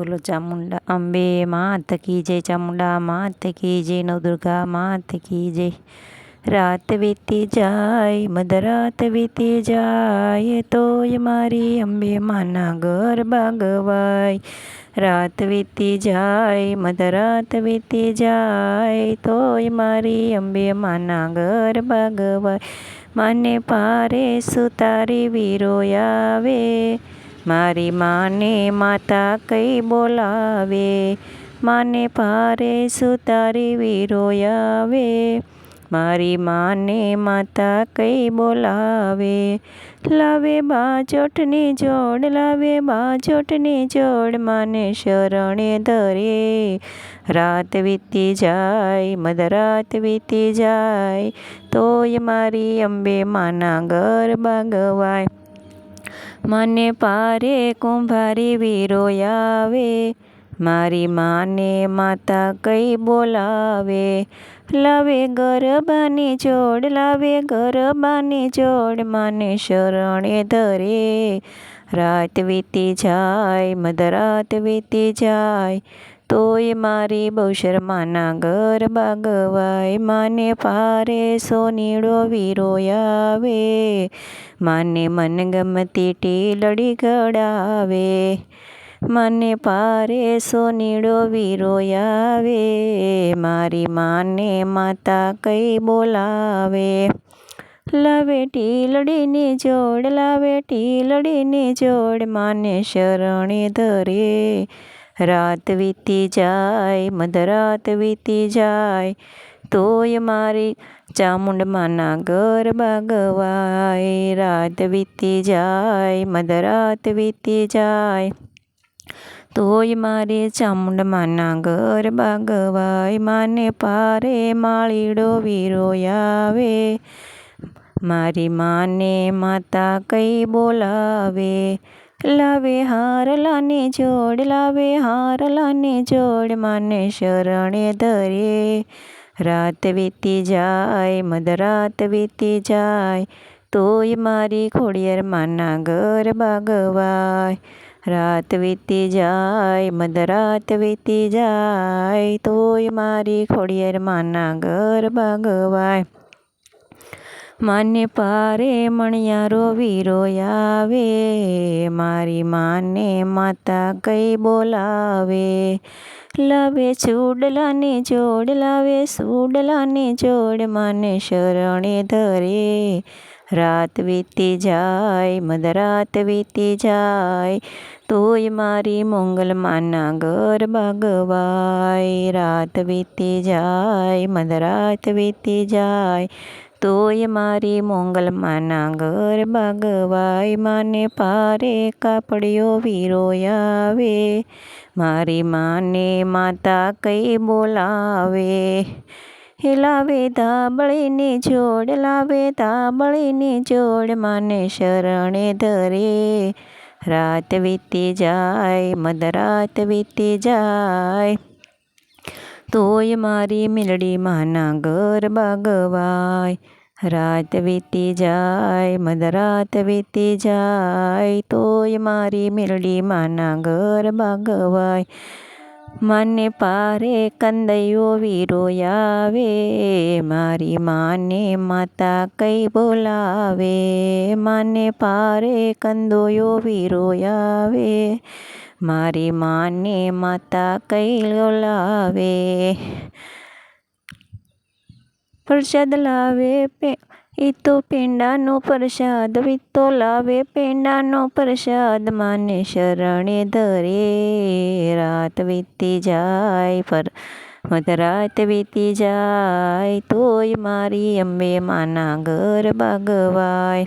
બોલો ચામુંડા અંબે માત કી જય ચામુંડા માત કી જય નવદુર્ગા માત કી રાત વીતી જાય મધરાત વીતી જાય તોય મારી અંબે માના ગરબા ગવાય રાત વીતી જાય મધરાત વીતી જાય તોય મારી અંબે માના ઘર ગવાય મને પારે સુતારી વીરો આવે મારી માને માતા કઈ બોલાવે? માને પારે સુતારી વીરો આવે મારી માને માતા કઈ બોલાવે? લાવે બાજોટની જોડ, લાવે બાજોટની જોડ, માને શરણે ધરે. રાત વીતી જાય, મધરાત વીતી જાય, તોય મારી અંબે માના ગરબા ગવાય મને પારે કુંભારી વીરો આવે મારી માને માતા કઈ બોલાવે? લાવે ગરબાની જોડ, લાવે ગરબાની જોડ, માને શરણે ધરે. રાત વીતી જાય, મધરાત વીતી જાય. તોય મારી બહુ માના ગરબા ગવાય માને પારે સોનીડો વીરો આવે માને મનગમતી ટીલડી ગડાવે. મને પારે સોનીડો વીરો આવે મારી માને માતા કઈ બોલાવે. લાવે ટીલડીને જોડ, લાવે ટીલડીને જોડ. માને શરણે ધરે. રાત વીતી જાય મધરાત વીતી જાય, તોય મારી ચામુંડમાના ગરબા ગવાય રાત વીતી જાય મધરાત વીતી જાય, તોય મારે ચામુંડમાના ગરબા ગવાય માને પારે માળીડો વીરો આવે મારી માને માતા કઈ બોલાવે. લાવે હારલાની જોડ, લાવે હારલાની જોડ, માને શરણે ધરે. રાત વીતી જાય, મધરાત વીતી જાય, તોય મારી ખોડિયાર માના ઘર બાગવાય. રાત વીતી જાય, મધરાત વીતી જાય, તોય મારી ખોડિયાર માના ઘર ગવાય માને પારે મણિયારો વીરો આવે મારી માને માતા કઈ બોલાવે? લાવે ચૂડલાની જોડ લાવે સુડલાની જોડ માને શરણે ધરે. રાત વીતી જાય, મધરાત વીતી જાય, તોય મારી મોંગલ માના ઘર ગવાય રાત વીતી જાય, મધરાત વીતી જાય તોય મારી મોંગલ માના ગરબા ગવાય માને પારે કાપડિયો વીરો આવે. મારી માને માતા કઈ બોલાવે? લાવે ધાબળીને જોડ, લાવે ધાબળીને જોડ માને શરણે ધરે. રાત વીતી જાય, મધરાત વીતી જાય. તોય મારી મિલડી માના ગરબા ગવાય રાત વીતી જાય, મધરાત વીતી જાય, તોય મારી મિલડી માના ગરબા ગવાય માને પારે કંદયો વીરો આવે મારી માને માતા કઈ બોલાવે. માને પારે કંદોયો વીરો આવે મારી માને માતા કૈલો લાવે. પ્રસાદ લાવે પે એ તો પેંડાનો પ્રસાદ વિતો લાવે પેંડાનો પ્રસાદ. માને શરણે ધરે, રાત વીતી જાય પર મધરાત વીતી જાય, તોય મારી અંબે માના ઘર ગવાય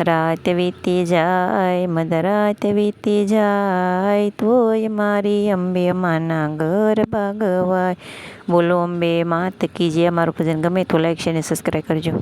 રાત વીતી જાય મધરાત વીતી જાય, તોય મારી અંબે માના ગરબા ગવાય બોલો અંબે, માત કીજે, અમારું ભજન ગમે તો લાઈક છે અને સબસ્ક્રાઈબ કરજો.